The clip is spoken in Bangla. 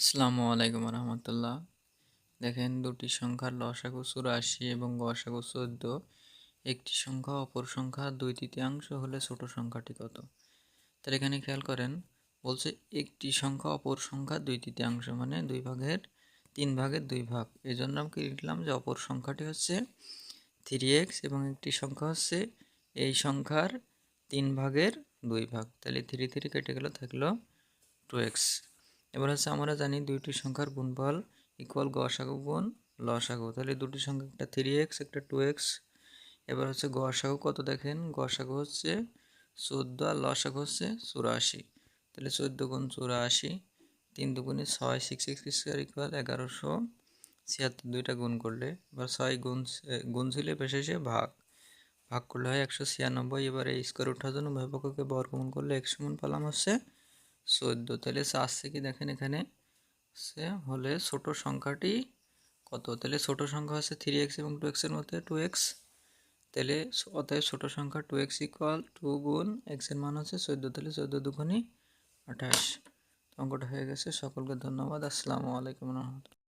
আসসালামু আলাইকুম রহমতুল্লাহ। দেখেন, দুটি সংখ্যার লসাগু চুরাশি এবং গসাগু চোদ্দ। একটি সংখ্যা, অপর সংখ্যা, দুই তৃতীয়াংশ হলে ছোট সংখ্যাটি কত? তাহলে এখানে খেয়াল করেন, বলছে একটি সংখ্যা, অপর সংখ্যা, দুই তৃতীয়াংশ মানে দুই ভাগের, তিন ভাগের দুই ভাগ। এই জন্য আমি লিখলাম যে অপর সংখ্যাটি হচ্ছে থ্রি এক্স এবং একটি সংখ্যা হচ্ছে এই সংখ্যার তিন ভাগের দুই ভাগ। তাহলে থ্রি থ্রি কেটে গেল, থাকল টু এক্স এবার হচ্ছে আমরা জানি দুইটি সংখ্যার গুণফল ইকুয়াল গসাগু গুণ লসাগু তাহলে দুটি সংখ্যা একটা থ্রি এক্স একটা টু এক্স এবার হচ্ছে গসাগু কত দেখেন? গসাগু হচ্ছে চোদ্দ আর লসাগু হচ্ছে চুরাশি। তাহলে চোদ্দ গুণ চুরাশি, তিন দুগুণে ছয় সিক্স সিক্স স্কোয়ার ইকুয়াল এগারোশো ছিয়াত্তর দুইটা গুণ করলে এবার ছয় গুণ গুণ ছিল পেশে ভাগ। ভাগ করলে হয় একশো ছিয়ানব্বই, এবার এই স্কোয়ার ওঠার জন্য উভয় বর্গমূল করলে একশো মন পালাম হচ্ছে চোদ্দ। তাহলে সে আসছে কি দেখেন এখানে? সে হলে ছোট সংখ্যাটি কত? তাহলে ছোট সংখ্যা হচ্ছে থ্রি এক্স এবং টু এক্সের মধ্যে টু এক্স তাহলে অতএব ছোট সংখ্যা টু এক্স ইকুয়াল টু গুণ এক্সের মান হচ্ছে চোদ্দ। তাহলে চোদ্দ দুগুণই আঠাশ। অঙ্কটা হয়ে গেছে। সকলকে ধন্যবাদ। আসসালামু আলাইকুম রহমতুল্লাহ।